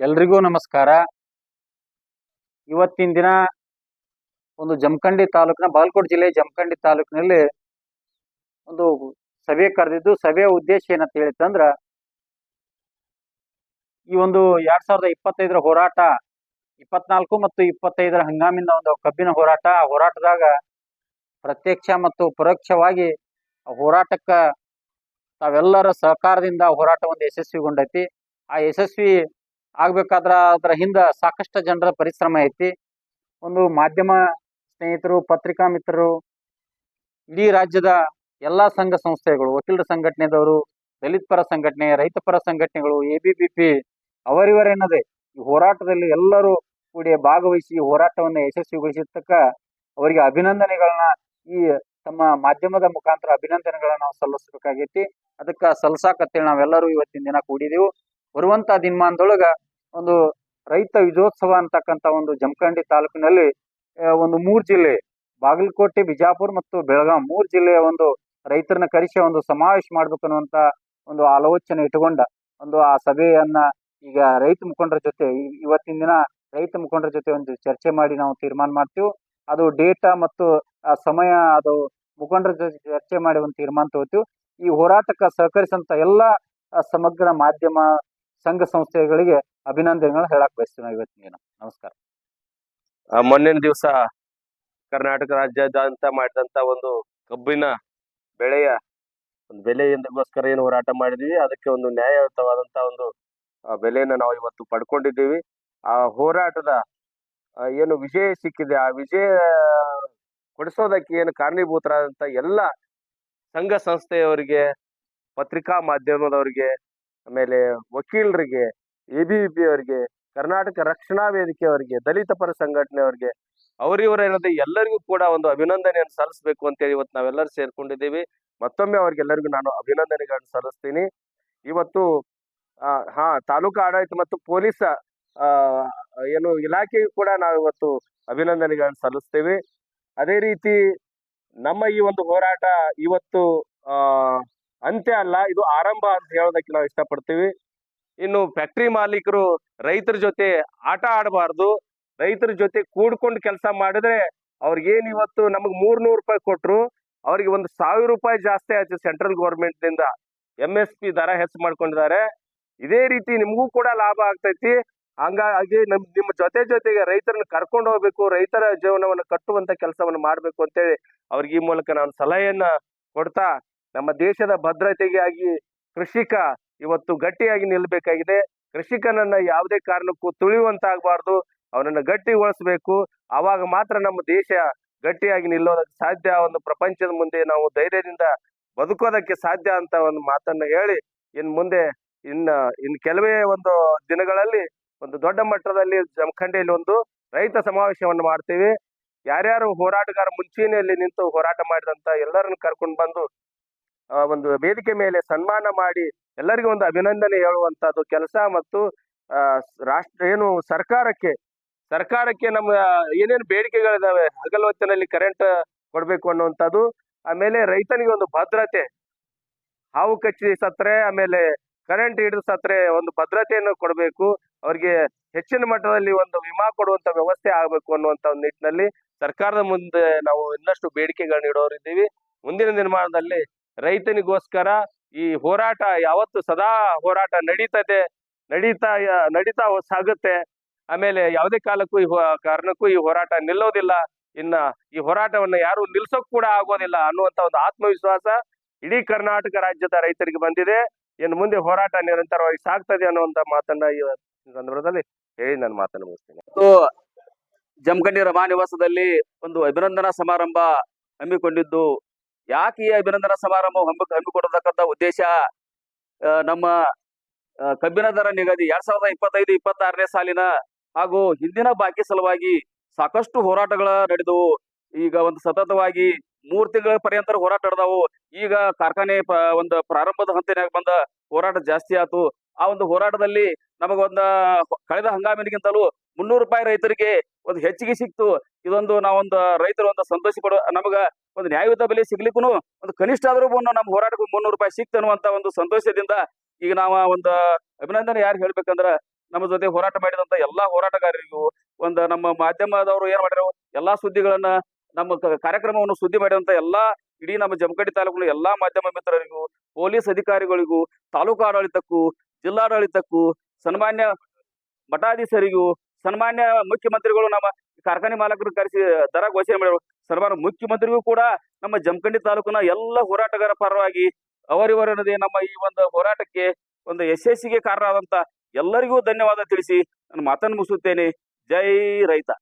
ಎಲ್ರಿಗೂ ನಮಸ್ಕಾರ. ಇವತ್ತಿನ ದಿನ ಒಂದು ಜಮಖಂಡಿ ತಾಲೂಕಿನ ಬಾಲ್ಕೋಟ್ ಜಿಲ್ಲೆ ಜಮಖಂಡಿ ತಾಲೂಕಿನಲ್ಲಿ ಒಂದು ಸಭೆ ಕರೆದಿದ್ದು, ಸಭೆಯ ಉದ್ದೇಶ ಏನಂತ ಹೇಳಿತಂದ್ರ ಈ ಒಂದು ಎರಡ್ ಸಾವಿರದ ಇಪ್ಪತ್ತೈದರ ಹೋರಾಟ, ಇಪ್ಪತ್ನಾಲ್ಕು ಮತ್ತು ಇಪ್ಪತ್ತೈದರ ಹಂಗಾಮಿನ ಒಂದು ಕಬ್ಬಿನ ಹೋರಾಟ, ಆ ಹೋರಾಟದಾಗ ಪ್ರತ್ಯಕ್ಷ ಮತ್ತು ಪರೋಕ್ಷವಾಗಿ ಆ ಹೋರಾಟಕ್ಕ ತಾವೆಲ್ಲರ ಸಹಕಾರದಿಂದ ಹೋರಾಟ ಒಂದು ಯಶಸ್ವಿಗೊಂಡೈತಿ. ಆ ಯಶಸ್ವಿ ಆಗ್ಬೇಕಾದ್ರ ಅದರ ಹಿಂದ ಸಾಕಷ್ಟು ಜನರ ಪರಿಶ್ರಮ ಐತಿ. ಒಂದು ಮಾಧ್ಯಮ ಸ್ನೇಹಿತರು, ಪತ್ರಿಕಾ ಮಿತ್ರರು, ಇಡೀ ರಾಜ್ಯದ ಎಲ್ಲಾ ಸಂಘ ಸಂಸ್ಥೆಗಳು, ವಕೀಲರ ಸಂಘಟನೆದವರು, ದಲಿತ ಪರ ಸಂಘಟನೆ, ರೈತ ಪರ ಸಂಘಟನೆಗಳು, ಎ ಬಿ ಬಿ ಪಿ ಅವರಿವರೇನದೆ ಈ ಹೋರಾಟದಲ್ಲಿ ಎಲ್ಲರೂ ಕೂಡಿ ಭಾಗವಹಿಸಿ ಹೋರಾಟವನ್ನು ಯಶಸ್ವಿಗೊಳಿಸಿದ್ದಕ್ಕ ಅವರಿಗೆ ಅಭಿನಂದನೆಗಳನ್ನ ಈ ತಮ್ಮ ಮಾಧ್ಯಮದ ಮುಖಾಂತರ ಅಭಿನಂದನೆಗಳನ್ನ ನಾವು ಸಲ್ಲಿಸಬೇಕಾಗೈತಿ. ಅದಕ್ಕ ಸಲ್ಸಾಕತ್ತೇಳಿ ನಾವೆಲ್ಲರೂ ಇವತ್ತಿನ ದಿನ ಕೂಡಿದೆವು. ಬರುವಂತ ದಿನಮಾನದೊಳಗ ಒಂದು ರೈತ ವಿಜಯೋತ್ಸವ ಅಂತಕ್ಕಂಥ ಒಂದು ಜಮಖಂಡಿ ತಾಲೂಕಿನಲ್ಲಿ ಒಂದು ಮೂರು ಜಿಲ್ಲೆ, ಬಾಗಲಕೋಟೆ, ಬಿಜಾಪುರ ಮತ್ತು ಬೆಳಗಾಂ ಮೂರು ಜಿಲ್ಲೆಯ ಒಂದು ರೈತರನ್ನ ಕರೆಸಿ ಒಂದು ಸಮಾವೇಶ ಮಾಡ್ಬೇಕು ಅನ್ನುವಂತ ಒಂದು ಆಲೋಚನೆ ಇಟ್ಟುಕೊಂಡ ಒಂದು ಆ ಸಭೆಯನ್ನ ಈಗ ರೈತ ಮುಖಂಡರ ಜೊತೆ, ಇವತ್ತಿನ ದಿನ ರೈತ ಮುಖಂಡರ ಜೊತೆ ಒಂದು ಚರ್ಚೆ ಮಾಡಿ ನಾವು ತೀರ್ಮಾನ ಮಾಡ್ತೀವಿ. ಅದು ಡೇಟಾ ಮತ್ತು ಆ ಸಮಯ, ಅದು ಮುಖಂಡರ ಜೊತೆ ಚರ್ಚೆ ಮಾಡಿ ಒಂದು ತೀರ್ಮಾನ ತಗೋತೀವಿ. ಈ ಹೋರಾಟಕ್ಕೆ ಸಹಕರಿಸಂತ ಎಲ್ಲ ಸಮಗ್ರ ಮಾಧ್ಯಮ, ಸಂಘ ಸಂಸ್ಥೆಗಳಿಗೆ ಅಭಿನಂದನೆಗಳನ್ನ ಹೇಳಕ್ ಬಯಸ್ತೀವಿ ನಾವು ಇವತ್ತಿನ ದಿನ. ನಮಸ್ಕಾರ. ಮೊನ್ನಿನ ದಿವಸ ಕರ್ನಾಟಕ ರಾಜ್ಯಾದ್ಯಂತ ಮಾಡಿದಂತ ಒಂದು ಕಬ್ಬಿನ ಬೆಳೆಯ ಒಂದು ಬೆಲೆಯಿಂದಗೋಸ್ಕರ ಏನು ಹೋರಾಟ ಮಾಡಿದೀವಿ. ಅದಕ್ಕೆ ಒಂದು ನ್ಯಾಯಯುತವಾದಂತ ಒಂದು ಬೆಲೆಯನ್ನು ನಾವು ಇವತ್ತು ಪಡ್ಕೊಂಡಿದ್ದೀವಿ. ಆ ಹೋರಾಟದ ಏನು ವಿಜಯ ಸಿಕ್ಕಿದೆ. ಆ ವಿಜಯ ಕೊಡಿಸೋದಕ್ಕೆ ಏನು ಕಾರಣೀಭೂತರಾದಂತ ಎಲ್ಲ ಸಂಘ ಸಂಸ್ಥೆಯವರಿಗೆ, ಪತ್ರಿಕಾ ಮಾಧ್ಯಮದವರಿಗೆ, ಆಮೇಲೆ ವಕೀಲರಿಗೆ, ಎ ಬಿ ಪಿ ಅವರಿಗೆ ಕರ್ನಾಟಕ ರಕ್ಷಣಾ ವೇದಿಕೆಯವರಿಗೆ ದಲಿತ ಪರ ಸಂಘಟನೆಯವರಿಗೆ ಅವರಿವರ ಏನಂದ್ರೆ ಎಲ್ಲರಿಗೂ ಕೂಡ ಒಂದು ಅಭಿನಂದನೆಯನ್ನು ಸಲ್ಲಿಸಬೇಕು ಅಂತೇಳಿ ಇವತ್ತು ನಾವೆಲ್ಲರೂ ಸೇರ್ಕೊಂಡಿದ್ದೀವಿ. ಮತ್ತೊಮ್ಮೆ ಅವ್ರಿಗೆಲ್ಲರಿಗೂ ನಾನು ಅಭಿನಂದನೆಗಳನ್ನು ಸಲ್ಲಿಸ್ತೀನಿ. ಇವತ್ತು ಹಾ, ತಾಲೂಕು ಆಡಳಿತ ಮತ್ತು ಪೊಲೀಸ್ ಏನು ಇಲಾಖೆಯು ಕೂಡ ನಾವು ಇವತ್ತು ಅಭಿನಂದನೆಗಳನ್ನು ಸಲ್ಲಿಸ್ತೇವೆ. ಅದೇ ರೀತಿ ನಮ್ಮ ಈ ಒಂದು ಹೋರಾಟ ಇವತ್ತು ಅಂತ್ಯ ಅಲ್ಲ, ಇದು ಆರಂಭ ಅಂತ ಹೇಳೋದಕ್ಕೆ ನಾವು ಇಷ್ಟಪಡ್ತೀವಿ. ಇನ್ನು ಫ್ಯಾಕ್ಟ್ರಿ ಮಾಲೀಕರು ರೈತರ ಜೊತೆ ಆಟ ಆಡಬಾರ್ದು. ರೈತರ ಜೊತೆ ಕೂಡ್ಕೊಂಡು ಕೆಲಸ ಮಾಡಿದ್ರೆ ಅವ್ರಿಗೇನು ಇವತ್ತು ನಮಗ್ ಮೂರ್ ನೂರು ರೂಪಾಯಿ ಕೊಟ್ರು, ಅವ್ರಿಗೆ ಒಂದು ಸಾವಿರ ರೂಪಾಯಿ ಜಾಸ್ತಿ ಆಯ್ತು ಸೆಂಟ್ರಲ್ ಗೌರ್ಮೆಂಟ್ನಿಂದ ನಿಂದ ಎಂ ಎಸ್ ಪಿ ದರ ಹೆಚ್ಚು ಮಾಡ್ಕೊಂಡಿದ್ದಾರೆ. ಇದೇ ರೀತಿ ನಿಮಗೂ ಕೂಡ ಲಾಭ ಆಗ್ತೈತಿ. ಹಂಗಾಗಿ ನಮ್, ನಿಮ್ಮ ಜೊತೆ ಜೊತೆಗೆ ರೈತರನ್ನ ಕರ್ಕೊಂಡು ಹೋಗ್ಬೇಕು, ರೈತರ ಜೀವನವನ್ನು ಕಟ್ಟುವಂತ ಕೆಲಸವನ್ನು ಮಾಡ್ಬೇಕು ಅಂತೇಳಿ ಅವ್ರಿಗೆ ಈ ಮೂಲಕ ನಾನು ಸಲಹೆಯನ್ನ ಕೊಡ್ತಾ, ನಮ್ಮ ದೇಶದ ಭದ್ರತೆಗಾಗಿ ಕೃಷಿಕ ಇವತ್ತು ಗಟ್ಟಿಯಾಗಿ ನಿಲ್ಲಬೇಕಾಗಿದೆ ಕೃಷಿಕನನ್ನ ಯಾವುದೇ ಕಾರಣಕ್ಕೂ ತುಳಿಯುವಂತಾಗಬಾರ್ದು. ಅವನನ್ನ ಗಟ್ಟಿಗೊಳಿಸಬೇಕು. ಅವಾಗ ಮಾತ್ರ ನಮ್ಮ ದೇಶ ಗಟ್ಟಿಯಾಗಿ ನಿಲ್ಲೋದಕ್ಕೆ ಸಾಧ್ಯ. ಒಂದು ಪ್ರಪಂಚದ ಮುಂದೆ ನಾವು ಧೈರ್ಯದಿಂದ ಬದುಕೋದಕ್ಕೆ ಸಾಧ್ಯ ಅಂತ ಒಂದು ಮಾತನ್ನ ಹೇಳಿ, ಇನ್ ಮುಂದೆ ಇನ್ನ, ಇನ್ ಕೆಲವೇ ಒಂದು ದಿನಗಳಲ್ಲಿ, ಒಂದು ದೊಡ್ಡ ಮಟ್ಟದಲ್ಲಿ ಜಮಖಂಡಿಯಲ್ಲಿ ಒಂದು ರೈತ ಸಮಾವೇಶವನ್ನು ಮಾಡ್ತೀವಿ. ಯಾರ್ಯಾರು ಹೋರಾಟಗಾರ ಮುಂಚೂಣಿಯಲ್ಲಿ ನಿಂತು ಹೋರಾಟ ಮಾಡಿದಂತ ಎಲ್ಲರನ್ನು ಕರ್ಕೊಂಡು ಬಂದು ಒಂದು ವೇದಿಕೆ ಮೇಲೆ ಸನ್ಮಾನ ಮಾಡಿ ಎಲ್ಲರಿಗೂ ಒಂದು ಅಭಿನಂದನೆ ಹೇಳುವಂತದ್ದು ಕೆಲಸ ಮತ್ತು ರಾಷ್ಟ್ರ, ಏನು ಸರ್ಕಾರಕ್ಕೆ ಸರ್ಕಾರಕ್ಕೆ ನಮ್ಮ ಏನೇನು ಬೇಡಿಕೆಗಳಿದಾವೆ ಹೊತ್ತಿನಲ್ಲಿ ಕರೆಂಟ್ ಕೊಡಬೇಕು ಅನ್ನುವಂಥದ್ದು, ಆಮೇಲೆ ರೈತನಿಗೆ ಒಂದು ಭದ್ರತೆ, ಹಾವು ಕಚ್ಚಿ ಸತ್ರೆ ಆಮೇಲೆ ಕರೆಂಟ್ ಹಿಡಿದು ಸತ್ರೆ ಒಂದು ಭದ್ರತೆಯನ್ನು ಕೊಡಬೇಕು, ಅವರಿಗೆ ಹೆಚ್ಚಿನ ಮಟ್ಟದಲ್ಲಿ ಒಂದು ವಿಮಾ ಕೊಡುವಂತ ವ್ಯವಸ್ಥೆ ಆಗಬೇಕು ಅನ್ನುವಂತ ಒಂದು ನಿಟ್ಟಿನಲ್ಲಿ ಸರ್ಕಾರದ ಮುಂದೆ ನಾವು ಇನ್ನಷ್ಟು ಬೇಡಿಕೆಗಳನ್ನ ಇಡೋರಿದ್ದೀವಿ. ಮುಂದಿನ ದಿನಮಾನದಲ್ಲಿ ರೈತನಿಗೋಸ್ಕರ ಈ ಹೋರಾಟ ಯಾವತ್ತು ಸದಾ ಹೋರಾಟ ನಡೀತದೆ, ನಡೀತಾ ನಡೀತಾ ಸಾಗುತ್ತೆ. ಆಮೇಲೆ ಯಾವುದೇ ಕಾಲಕ್ಕೂ ಈ ಕಾರಣಕ್ಕೂ ಈ ಹೋರಾಟ ನಿಲ್ಲೋದಿಲ್ಲ. ಇನ್ನ ಈ ಹೋರಾಟವನ್ನ ಯಾರು ನಿಲ್ಸೋಕ್ ಕೂಡ ಆಗೋದಿಲ್ಲ ಅನ್ನುವಂತ ಒಂದು ಆತ್ಮವಿಶ್ವಾಸ ಇಡೀ ಕರ್ನಾಟಕ ರಾಜ್ಯದ ರೈತರಿಗೆ ಬಂದಿದೆ. ಇನ್ನು ಮುಂದೆ ಹೋರಾಟ ನಿರಂತರವಾಗಿ ಸಾಗ್ತದೆ ಅನ್ನುವಂತ ಮಾತನ್ನ ಈ ಸಂದರ್ಭದಲ್ಲಿ ಹೇಳಿ ನಾನು ಮಾತನ್ನು ಮುಗಿಸ್ತೀನಿ. ಜಮಖಂಡಿ ರಮಾ ನಿವಾಸದಲ್ಲಿ ಒಂದು ಅಭಿನಂದನಾ ಸಮಾರಂಭ ಹಮ್ಮಿಕೊಂಡಿದ್ದು ಯಾಕೆ ಈ ಅಭಿನಂದನಾ ಸಮಾರಂಭ ಹಮ್ಮ ಹಮ್ಮಿಕೊಡತಕ್ಕಂಥ ಉದ್ದೇಶ? ನಮ್ಮ ಕಬ್ಬಿನ ದರ ನಿಗದಿ ಎರಡ್ ಸಾವಿರದ ಇಪ್ಪತ್ತೈದು, ಇಪ್ಪತ್ತಾರನೇ ಸಾಲಿನ ಹಾಗೂ ಹಿಂದಿನ ಬಾಕಿ ಸಲುವಾಗಿ ಸಾಕಷ್ಟು ಹೋರಾಟಗಳ ನಡೆದವು. ಈಗ ಒಂದು ಸತತವಾಗಿ ಮೂರ್ ತಿಂಗಳ ಪರ್ಯಂತರ ಹೋರಾಟ ನಡೆದವು. ಈಗ ಕಾರ್ಖಾನೆ ಒಂದು ಪ್ರಾರಂಭದ ಹಂತನಾಗ ಬಂದ ಹೋರಾಟ ಜಾಸ್ತಿ ಆಯ್ತು ಆ ಒಂದು ಹೋರಾಟದಲ್ಲಿ ನಮಗೊಂದ ಕಳೆದ ಹಂಗಾಮಿನಿಗಿಂತಲೂ ಮುನ್ನೂರು ರೂಪಾಯಿ ರೈತರಿಗೆ ಒಂದು ಹೆಚ್ಚಿಗೆ ಸಿಕ್ತು. ಇದೊಂದು ನಾವೊಂದು ರೈತರು ಒಂದು ಸಂತೋಷ ಪಡುವ, ನಮಗ ಒಂದು ನ್ಯಾಯಯುತ ಬೆಲೆ ಸಿಗ್ಲಿಕ್ಕೂ ಒಂದು ಕನಿಷ್ಠ ಆದ್ರೂ ನಮ್ಮ ಹೋರಾಟಕ್ಕೆ ಮುನ್ನೂರು ರೂಪಾಯಿ ಸಿಕ್ತು ಅನ್ನುವಂತ ಒಂದು ಸಂತೋಷದಿಂದ ಈಗ ನಾವ ಒಂದು ಅಭಿನಂದನೆ ಯಾರು ಹೇಳ್ಬೇಕಂದ್ರ, ನಮ್ಮ ಜೊತೆ ಹೋರಾಟ ಮಾಡಿದಂತ ಎಲ್ಲಾ ಹೋರಾಟಗಾರರಿಗೂ ಒಂದು ನಮ್ಮ ಮಾಧ್ಯಮದವರು ಏನ್ ಮಾಡ್ಯಾರ, ಎಲ್ಲಾ ಸುದ್ದಿಗಳನ್ನ ನಮ್ಮ ಕಾರ್ಯಕ್ರಮವನ್ನು ಸುದ್ದಿ ಮಾಡಿದಂತ ಎಲ್ಲಾ ಇಡೀ ನಮ್ಮ ಜಮಖಂಡಿ ತಾಲೂಕಿನ ಎಲ್ಲಾ ಮಾಧ್ಯಮ ಮಿತ್ರರಿಗೂ, ಪೊಲೀಸ್ ಅಧಿಕಾರಿಗಳಿಗೂ, ತಾಲೂಕು ಆಡಳಿತಕ್ಕೂ, ಜಿಲ್ಲಾಡಳಿತಕ್ಕೂ, ಸನ್ಮಾನ್ಯ ಮಠಾಧೀಶರಿಗೂ ಸನ್ಮಾನ್ಯ ಮುಖ್ಯಮಂತ್ರಿಗಳು ನಮ್ಮ ಕಾರ್ಖಾನೆ ಮಾಲಕರು ಕರೆಸಿ ದರ ಘೋಷಣೆ ಮಾಡಿದ್ರು. ಸನ್ಮಾನ್ಯ ಮುಖ್ಯಮಂತ್ರಿಗೂ ಕೂಡ ನಮ್ಮ ಜಮಖಂಡಿ ತಾಲೂಕಿನ ಎಲ್ಲ ಹೋರಾಟಗಾರ ಪರವಾಗಿ ಅವರಿವರನ್ನದೇ ನಮ್ಮ ಈ ಒಂದು ಹೋರಾಟಕ್ಕೆ ಒಂದು ಯಶಸ್ಸಿಗೆ ಕಾರಣ ಆದಂತ ಎಲ್ಲರಿಗೂ ಧನ್ಯವಾದ ತಿಳಿಸಿ ನಾನು ಮಾತನ್ನು ಮುಗಿಸುತ್ತೇನೆ. ಜೈ ರೈತ.